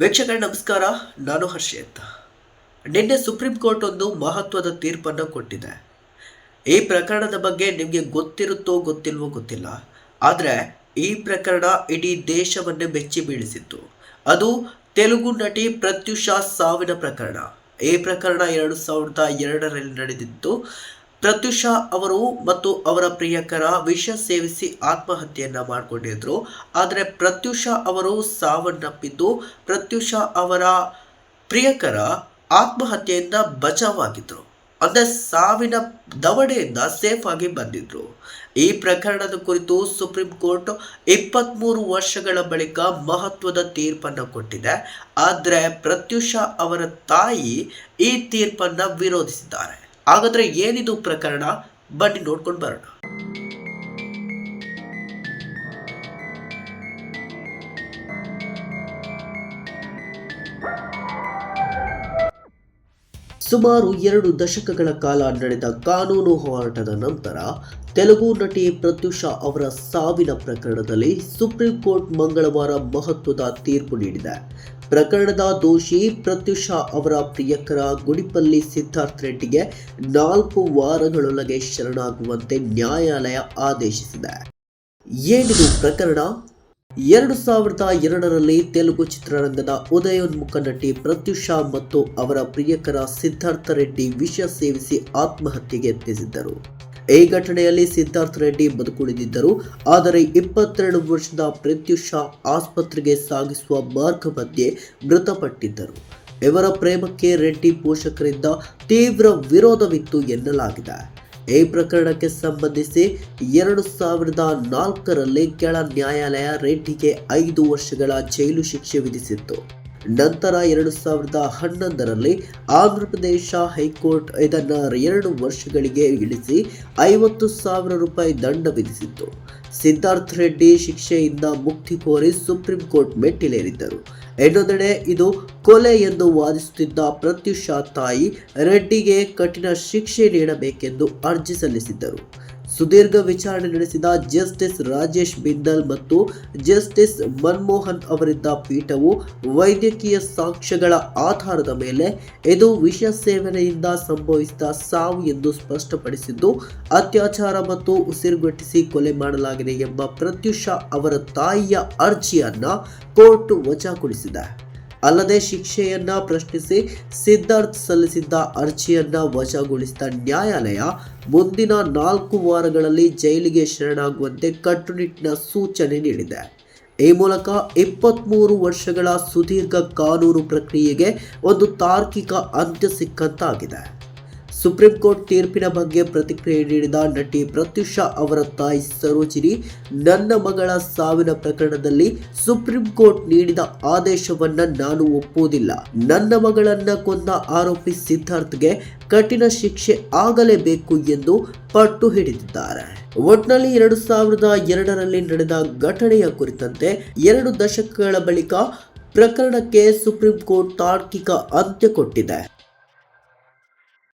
ವೀಕ್ಷಕರೇ, ನಮಸ್ಕಾರ. ನಾನು ಹರ್ಷಿತ್ ನಿನ್ನೆ ಸುಪ್ರೀಂ ಕೋರ್ಟ್ ಒಂದು ಮಹತ್ವದ ತೀರ್ಪನ್ನು ಕೊಟ್ಟಿದೆ. ಈ ಪ್ರಕರಣದ ಬಗ್ಗೆ ನಿಮಗೆ ಗೊತ್ತಿರುತ್ತೋ ಗೊತ್ತಿಲ್ವೋ ಗೊತ್ತಿಲ್ಲ. ಆದರೆ ಈ ಪ್ರಕರಣ ಇಡೀ ದೇಶವನ್ನೇ ಬೆಚ್ಚಿ ಬೀಳಿಸಿತ್ತು. ಅದು ತೆಲುಗು ನಟಿ ಪ್ರತ್ಯುಷಾ ಸಾವಿನ ಪ್ರಕರಣ. ಈ ಪ್ರಕರಣ ಎರಡು ಸಾವಿರದ ಎರಡರಲ್ಲಿ ನಡೆದಿತ್ತು ಪ್ರತ್ಯುಷಾ ಅವರು ಮತ್ತು ಅವರ ಪ್ರಿಯಕರ ವಿಷ ಸೇವಿಸಿ ಆತ್ಮಹತ್ಯೆಯನ್ನ ಮಾಡಿಕೊಂಡಿದ್ರು. ಆದರೆ ಪ್ರತ್ಯುಷಾ ಅವರು ಸಾವನ್ನಪ್ಪಿದ್ದು, ಪ್ರತ್ಯುಷಾ ಅವರ ಪ್ರಿಯಕರ ಆತ್ಮಹತ್ಯೆಯಿಂದ ಬಚಾವಾಗಿದ್ರು. ಅಂದರೆ ಸಾವಿನ ದವಡೆಯಿಂದ ಸೇಫ್ ಆಗಿ ಬಂದಿದ್ರು. ಈ ಪ್ರಕರಣದ ಕುರಿತು ಸುಪ್ರೀಂ ಕೋರ್ಟ್ ಇಪ್ಪತ್ತ್ಮೂರು ವರ್ಷಗಳ ಬಳಿಕ ಮಹತ್ವದ ತೀರ್ಪನ್ನು ಕೊಟ್ಟಿದೆ. ಆದರೆ ಪ್ರತ್ಯುಷಾ ಅವರ ತಾಯಿ ಈ ತೀರ್ಪನ್ನು ವಿರೋಧಿಸಿದ್ದಾರೆ. ಹಾಗಾದ್ರೆ ಏನಿದು ಪ್ರಕರಣ? ಬನ್ನಿ ನೋಡ್ಕೊಂಡು ಬರೋಣ. ಸುಮಾರು ಎರಡು ದಶಕಗಳ ಕಾಲ ನಡೆದ ಕಾನೂನು ಹೋರಾಟದ ನಂತರ ತೆಲುಗು ನಟಿ ಪ್ರತ್ಯುಷಾ ಅವರ ಸಾವಿನ ಪ್ರಕರಣದಲ್ಲಿ ಸುಪ್ರೀಂ ಕೋರ್ಟ್ ಮಂಗಳವಾರ ಮಹತ್ವದ ತೀರ್ಪು ನೀಡಿದೆ. ಪ್ರಕರಣದ ದೋಷಿ ಪ್ರತ್ಯುಷಾ ಅವರ ಪ್ರಿಯಕರ ಗುಡಿಪಲ್ಲಿ ಸಿದ್ಧಾರ್ಥ್ ರೆಡ್ಡಿಗೆ ನಾಲ್ಕು ವಾರಗಳೊಳಗೆ ಶರಣಾಗುವಂತೆ ನ್ಯಾಯಾಲಯ ಆದೇಶಿಸಿದೆ. ಏನಿದು ಪ್ರಕರಣ? ಎರಡು ಸಾವಿರದ ಎರಡರಲ್ಲಿ ತೆಲುಗು ಚಿತ್ರರಂಗದ ಉದಯೋನ್ಮುಖ ನಟಿ ಪ್ರತ್ಯುಷಾ ಮತ್ತು ಅವರ ಪ್ರಿಯಕರ ಸಿದ್ಧಾರ್ಥ ರೆಡ್ಡಿ ವಿಷ ಸೇವಿಸಿ ಆತ್ಮಹತ್ಯೆಗೆ ಯತ್ನಿಸಿದ್ದರು. ಈ ಘಟನೆಯಲ್ಲಿ ಸಿದ್ಧಾರ್ಥ ರೆಡ್ಡಿ ಬದುಕುಳಿದಿದ್ದರು. ಆದರೆ ಇಪ್ಪತ್ತೆರಡು ವರ್ಷದ ಪ್ರತ್ಯುಷಾ ಆಸ್ಪತ್ರೆಗೆ ಸಾಗಿಸುವ ಮಾರ್ಗ ಮಧ್ಯೆ ಮೃತಪಟ್ಟಿದ್ದರು. ಇವರ ಪ್ರೇಮಕ್ಕೆ ರೆಡ್ಡಿ ಪೋಷಕರಿಂದ ತೀವ್ರ ವಿರೋಧವಿತ್ತು ಎನ್ನಲಾಗಿದೆ. ಈ ಪ್ರಕರಣಕ್ಕೆ ಸಂಬಂಧಿಸಿ ಎರಡು ಸಾವಿರದ ನಾಲ್ಕರಲ್ಲಿ ಕೆಳ ನ್ಯಾಯಾಲಯ ರೆಡ್ಡಿಗೆ ಐದು ವರ್ಷಗಳ ಜೈಲು ಶಿಕ್ಷೆ ವಿಧಿಸಿತ್ತು. ನಂತರ ಎರಡು ಸಾವಿರದ ಹನ್ನೊಂದರಲ್ಲಿ ಆಂಧ್ರಪ್ರದೇಶ ಹೈಕೋರ್ಟ್ ಇದನ್ನು ಎರಡು ವರ್ಷಗಳಿಗೆ ಇಳಿಸಿ ಐವತ್ತು ಸಾವಿರ ರೂಪಾಯಿ ದಂಡ ವಿಧಿಸಿತ್ತು. ಸಿದ್ಧಾರ್ಥ ರೆಡ್ಡಿ ಶಿಕ್ಷೆಯಿಂದ ಮುಕ್ತಿ ಕೋರಿ ಸುಪ್ರೀಂ ಕೋರ್ಟ್ ಮೆಟ್ಟಿಲೇರಿದ್ದರು. ಇನ್ನೊಂದೆಡೆ ಇದು ಕೊಲೆ ಎಂದು ವಾದಿಸುತ್ತಿದ್ದ ಪ್ರತ್ಯುಷಾ ತಾಯಿ ರೆಡ್ಡಿಗೆ ಕಠಿಣ ಶಿಕ್ಷೆ ನೀಡಬೇಕೆಂದು ಅರ್ಜಿ ಸಲ್ಲಿಸಿದ್ದರು. ಸುದೀರ್ಘ ವಿಚಾರಣೆ ನಡೆಸಿದ ಜಸ್ಟಿಸ್ ರಾಜೇಶ್ ಬಿಂದಲ್ ಮತ್ತು ಜಸ್ಟಿಸ್ ಮನ್ಮೋಹನ್ ಅವರಿದ್ದ ಪೀಠವು ವೈದ್ಯಕೀಯ ಸಾಕ್ಷ್ಯಗಳ ಆಧಾರದ ಮೇಲೆ ಇದು ವಿಷ ಸೇವನೆಯಿಂದ ಸಂಭವಿಸಿದ ಸಾವು ಎಂದು ಸ್ಪಷ್ಟಪಡಿಸಿದ್ದು, ಅತ್ಯಾಚಾರ ಮತ್ತು ಉಸಿರುಗಟ್ಟಿಸಿ ಕೊಲೆ ಮಾಡಲಾಗಿದೆ ಎಂಬ ಪ್ರತ್ಯುಷಾ ಅವರ ತಾಯಿಯ ಅರ್ಜಿಯನ್ನ ಕೋರ್ಟ್ ವಜಾಗೊಳಿಸಿದೆ. ಅಲ್ಲದೆ ಶಿಕ್ಷೆಯನ್ನ ಪ್ರಶ್ನಿಸಿ ಸಿದ್ಧಾರ್ಥ್ ಸಲ್ಲಿಸಿದ್ದ ಅರ್ಜಿಯನ್ನ ವಜಾಗೊಳಿಸಿದ ನ್ಯಾಯಾಲಯ ಮುಂದಿನ ನಾಲ್ಕು ವಾರಗಳಲ್ಲಿ ಜೈಲಿಗೆ ಶರಣಾಗುವಂತೆ ಕಟ್ಟುನಿಟ್ಟಿನ ಸೂಚನೆ ನೀಡಿದೆ. ಈ ಮೂಲಕ ಇಪ್ಪತ್ತ್ಮೂರು ವರ್ಷಗಳ ಸುದೀರ್ಘ ಕಾನೂನು ಪ್ರಕ್ರಿಯೆಗೆ ಒಂದು ತಾರ್ಕಿಕ ಅಂತ್ಯ ಸಿಕ್ಕಂತಾಗಿದೆ. ಸುಪ್ರೀಂ ಕೋರ್ಟ್ ತೀರ್ಪಿನ ಬಗ್ಗೆ ಪ್ರತಿಕ್ರಿಯೆ ನೀಡಿದ ನಟಿ ಪ್ರತ್ಯುಷಾ ಅವರ ತಾಯಿ ಸರೋಜಿನಿ, ನನ್ನ ಮಗಳ ಸಾವಿನ ಪ್ರಕರಣದಲ್ಲಿ ಸುಪ್ರೀಂ ಕೋರ್ಟ್ ನೀಡಿದ ಆದೇಶವನ್ನ ನಾನು ಒಪ್ಪುವುದಿಲ್ಲ. ನನ್ನ ಮಗಳನ್ನ ಕೊಂದ ಆರೋಪಿ ಸಿದ್ಧಾರ್ಥ್ಗೆ ಕಠಿಣ ಶಿಕ್ಷೆ ಆಗಲೇಬೇಕು ಎಂದು ಪಟ್ಟು ಹಿಡಿದಿದ್ದಾರೆ. ಒಟ್ನಲ್ಲಿ ಎರಡು ಸಾವಿರದ ಎರಡರಲ್ಲಿ ನಡೆದ ಘಟನೆಯ ಕುರಿತಂತೆ ಎರಡು ದಶಕಗಳ ಬಳಿಕ ಪ್ರಕರಣಕ್ಕೆ ಸುಪ್ರೀಂ ಕೋರ್ಟ್ ತಾರ್ಕಿಕ ಅಂತ್ಯ ಕೊಟ್ಟಿದೆ.